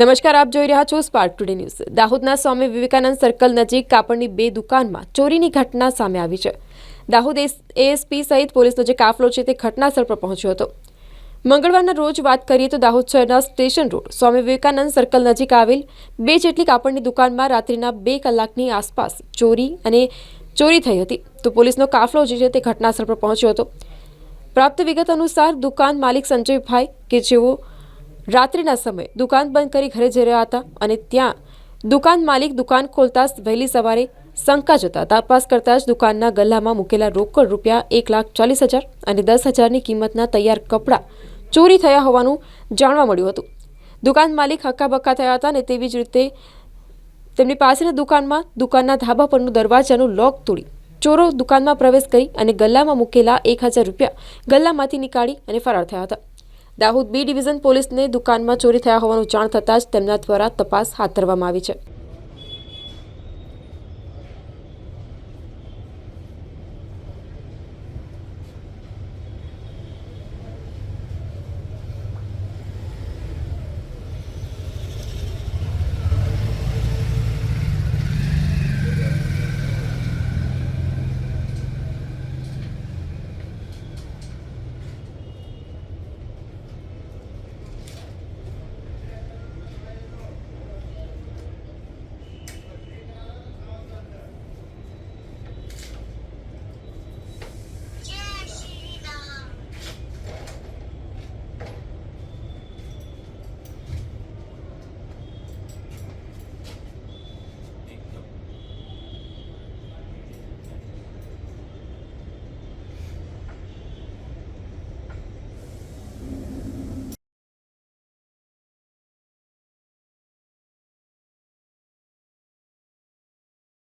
નમસ્કાર, આપ જોઈ રહ્યા છો સ્પાર્ક ટુડે ન્યૂઝ દાહોદના સ્વામી વિવેકાનંદ સર્કલ નજીક કાપડની બે દુકાનમાં ચોરીની ઘટના સામે આવી છે. દાહોદ એએસપી સહિત પોલીસનો જે કાફલો છે તે ઘટનાસ્થળ પર પહોંચ્યો હતો. મંગળવારના રોજ વાત કરીએ તો દાહોદ શહેરના station road Swami Vivekananda circle નજીક આવેલ બે જેટલી કાપડની દુકાનમાં રાત્રિના બે કલાકની આસપાસ ચોરી અને ચોરી થઈ હતી. તો પોલીસનો કાફલો જે છે તે ઘટનાસ્થળ પર પહોંચ્યો હતો. પ્રાપ્ત વિગત અનુસાર દુકાન માલિક સંજયભાઈ કે જેઓ રાત્રિના સમયે દુકાન બંધ કરી ઘરે જઈ રહ્યા હતા અને ત્યાં દુકાન માલિક દુકાન ખોલતા વહેલી સવારે શંકા જતા તપાસ કરતા જ દુકાનના ગલ્લામાં મૂકેલા રોકડ રૂપિયા એક લાખ ચાલીસ હજાર અને દસ હજારની કિંમતના તૈયાર કપડાં ચોરી થયા હોવાનું જાણવા મળ્યું હતું. દુકાન માલિક હક્કાબક્કા થયા હતા અને તેવી જ રીતે તેમની પાસેની દુકાનમાં દુકાનના ધાબા પરનું દરવાજાનું લોક તોડી ચોરો દુકાનમાં પ્રવેશ કરી અને ગલ્લામાં મૂકેલા એક હજાર રૂપિયા ગલ્લામાંથી નીકાળી અને ફરાર થયા હતા. દાહોદ બી ડિવિઝન પોલીસને દુકાનમાં ચોરી થયા હોવાનું જાણ થતાં જ તેમના દ્વારા તપાસ હાથ ધરવામાં આવી છે.